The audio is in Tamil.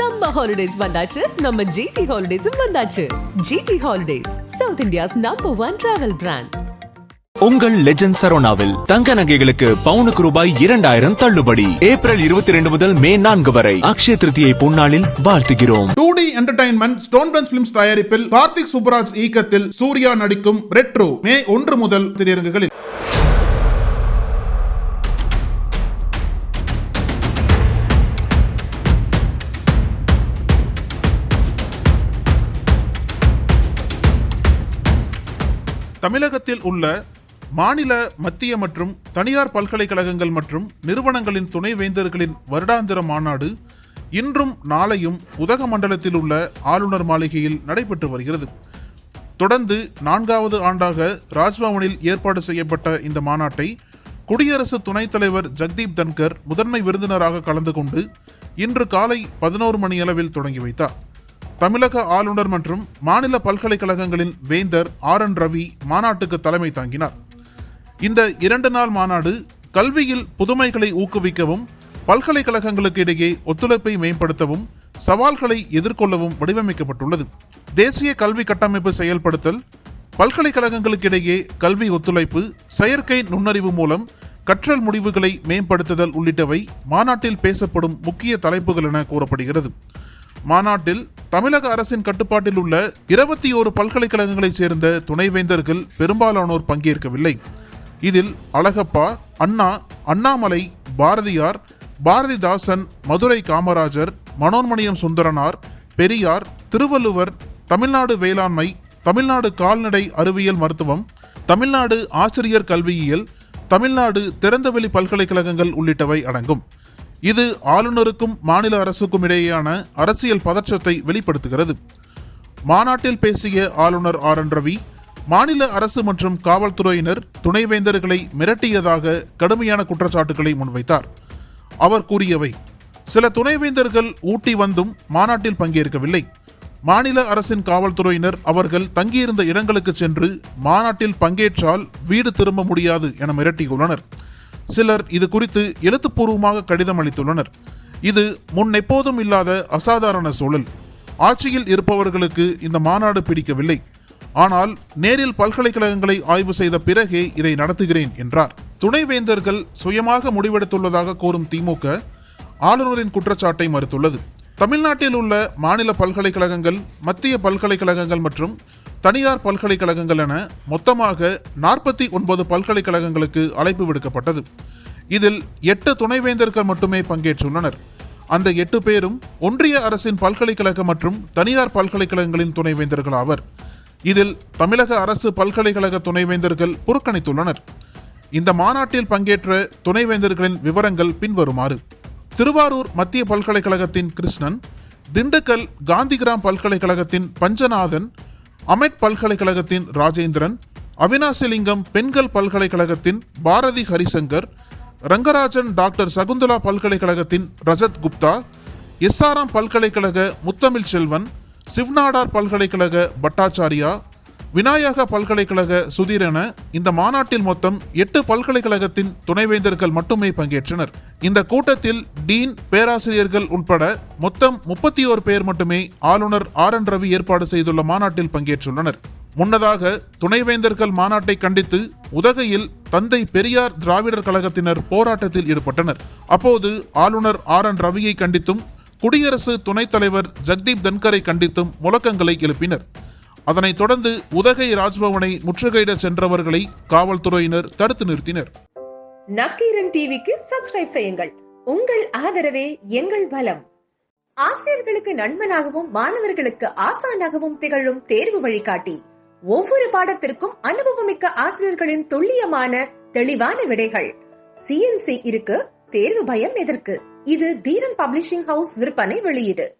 சம்ம ஹாலிடேஸ் வந்தாச்சு. நம்ம ஜிடி ஹாலிடேஸும் வந்தாச்சு. GT holidays South India's number one travel brand உங்கள் லெஜண்ட் சரோனாவில் தங்க நகைகளுக்கு பவுனுக்கு ரூபாய் இரண்டாயிரம் தள்ளுபடி. ஏப்ரல் இருபத்தி ரெண்டு முதல் மே நான்கு வரை அக்ஷய திருத்தியை பொன்னாளில் வாழ்த்துகிறோம். Two D entertainment Stone Bench films தயாரிப்பில் கார்த்திக் சுப்பராஜ் இயக்கத்தில் சூர்யா நடிக்கும் ரெட்ரோ மே ஒன்று முதல் திரையரங்குகளில். தமிழகத்தில் உள்ள மாநில மத்திய மற்றும் தனியார் பல்கலைக்கழகங்கள் மற்றும் நிறுவனங்களின் துணைவேந்தர்களின் வருடாந்திர மாநாடு இன்றும் நாளையும் உதகமண்டலத்தில் உள்ள ஆளுநர் மாளிகையில் நடைபெற்று வருகிறது. தொடர்ந்து நான்காவது ஆண்டாக ராஜ்பவனில் ஏற்பாடு செய்யப்பட்ட இந்த மாநாட்டை குடியரசு துணைத் தலைவர் ஜக்தீப் தன்கர் முதன்மை விருந்தினராக கலந்து கொண்டு இன்று காலை பதினோரு மணியளவில் தொடங்கி வைத்தார். தமிழக ஆளுநர் மற்றும் மாநில பல்கலைக்கழகங்களின் வேந்தர் ஆர் என் ரவி மாநாட்டுக்கு தலைமை தாங்கினார். இந்த இரண்டு நாள் மாநாடு கல்வியில் புதுமைகளை ஊக்குவிக்கவும் பல்கலைக்கழகங்களுக்கு இடையே ஒத்துழைப்பை மேம்படுத்தவும் சவால்களை எதிர்கொள்ளவும் வடிவமைக்கப்பட்டுள்ளது. தேசிய கல்வி கட்டமைப்பு செயல்படுத்தல் பல்கலைக்கழகங்களுக்கிடையே கல்வி ஒத்துழைப்பு செயற்கை நுண்ணறிவு மூலம் கற்றல் முடிவுகளை மேம்படுத்துதல் உள்ளிட்டவை மாநாட்டில் பேசப்படும் முக்கிய தலைப்புகள் என கூறப்படுகிறது. மாநாட்டில் தமிழக அரசின் கட்டுப்பாட்டில் உள்ள இருபத்தி ஒரு பல்கலைக்கழகங்களைச் சேர்ந்த துணைவேந்தர்கள் பெரும்பாலானோர் பங்கேற்கவில்லை. இதில் அழகப்பா அண்ணா அண்ணாமலை பாரதியார் பாரதிதாசன் மதுரை காமராஜர் மனோன்மணியம் சுந்தரனார் பெரியார் திருவள்ளுவர் தமிழ்நாடு வேளாண்மை தமிழ்நாடு கால்நடை அறிவியல் மருத்துவம் தமிழ்நாடு ஆசிரியர் கல்வியியல் தமிழ்நாடு திறந்தவெளி பல்கலைக்கழகங்கள் உள்ளிட்டவை அடங்கும். இது ஆளுநருக்கும் மாநில அரசுக்கும் இடையேயான அரசியல் பதற்றத்தை வெளிப்படுத்துகிறது. மாநாட்டில் பேசிய ஆளுநர் ஆர். என். ரவி மாநில அரசு மற்றும் காவல்துறையினர் துணைவேந்தர்களை மிரட்டியதாக கடுமையான குற்றச்சாட்டுகளை முன்வைத்தார். அவர் கூறியவை சில துணைவேந்தர்கள் ஊட்டி வந்தும் மாநாட்டில் பங்கேற்கவில்லை. மாநில அரசின் காவல்துறையினர் அவர்கள் தங்கியிருந்த இடங்களுக்கு சென்று மாநாட்டில் பங்கேற்றால் வீடு திரும்ப முடியாது என மிரட்டியுள்ளனர். சிலர் இது குறித்து எழுத்துப்பூர்வமாக கடிதம் அளித்துள்ளனர். இது முன்னெப்போதும் இல்லாத அசாதாரண சூழல். ஆட்சியில் இருப்பவர்களுக்கு இந்த மாநாடு பிடிக்கவில்லை. ஆனால் நேரில் பல்கலைக்கழகங்களை ஆய்வு செய்த பிறகே இதை நடத்துகிறேன் என்றார். துணைவேந்தர்கள் சுயமாக முடிவெடுத்துள்ளதாக கூறும் திமுக ஆளுநரின் குற்றச்சாட்டை மறுத்துள்ளது. தமிழ்நாட்டில் உள்ள மாநில பல்கலைக்கழகங்கள் மத்திய பல்கலைக்கழகங்கள் மற்றும் தனியார் பல்கலைக்கழகங்கள் என மொத்தமாக நாற்பத்தி ஒன்பது பல்கலைக்கழகங்களுக்கு அழைப்பு விடுக்கப்பட்டது. இதில் எட்டு துணைவேந்தர்கள் மட்டுமே பங்கேற்றுள்ளனர். அந்த எட்டு பேரும் ஒன்றிய அரசின் பல்கலைக்கழக மற்றும் தனியார் பல்கலைக்கழகங்களின் துணைவேந்தர்கள் ஆவர். இதில் தமிழக அரசு பல்கலைக்கழக துணைவேந்தர்கள் புறக்கணித்துள்ளனர். இந்த மாநாட்டில் பங்கேற்ற துணைவேந்தர்களின் விவரங்கள் பின்வருமாறு. திருவாரூர் மத்திய பல்கலைக்கழகத்தின் கிருஷ்ணன் திண்டுக்கல் காந்திகிராம் பல்கலைக்கழகத்தின் பஞ்சநாதன் அமெட் பல்கலைக்கழகத்தின் ராஜேந்திரன் அவினாசிலிங்கம் பெண்கள் பல்கலைக்கழகத்தின் பாரதி ஹரிசங்கர் ரங்கராஜன் டாக்டர் சகுந்தலா பல்கலைக்கழகத்தின் ரஜத் குப்தா எஸ்ஆர்எம் பல்கலைக்கழக முத்தமிழ் செல்வன் சிவ்நாடார் பல்கலைக்கழக பட்டாச்சாரியா விநாயக பல்கலைக்கழக சுதீர் என இந்த மாநாட்டில் மொத்தம் எட்டு பல்கலைக்கழகத்தின் துணைவேந்தர்கள் மட்டுமே பங்கேற்றனர். இந்த கூட்டத்தில் டீன் பேராசிரியர்கள் உட்பட மொத்தம் முப்பத்தி ஓர் பேர் மட்டுமே ஆளுநர் ஆர் என் ரவி ஏற்பாடு செய்துள்ள மாநாட்டில் பங்கேற்றுள்ளனர். முன்னதாக துணைவேந்தர்கள் மாநாட்டை கண்டித்து உதகையில் தந்தை பெரியார் திராவிடர் கழகத்தினர் போராட்டத்தில் ஈடுபட்டனர். அப்போது ஆளுநர் ஆர் என் ரவியை கண்டித்தும் குடியரசு துணைத் தலைவர் ஜக்தீப் தன்கரை கண்டித்தும் முழக்கங்களை எழுப்பினர். அதனைத் தொடர்ந்து உதகை ராஜ்பவனை முற்றுகையிட சென்றவர்களை காவல்துறையினர் தடுத்து நிறுத்தினர். நக்கீரன் டிவிக்கு சப்ஸ்கிரைப் செய்யுங்கள். உங்கள் ஆதரவே எங்கள் பலம் ஆசிரியர்களுக்கு நண்பனாகவும் மாணவர்களுக்கு ஆசானாகவும் திகழும் தேர்வு வழிகாட்டி. ஒவ்வொரு பாடத்திற்கும் அனுபவமிக்க ஆசிரியர்களின் துல்லியமான தெளிவான விடைகள். சிஎன்சி இருக்கு தேர்வு பயம் எதற்கு? இது தீரன் பப்ளிஷிங் ஹவுஸ் விற்பனை வெளியீடு.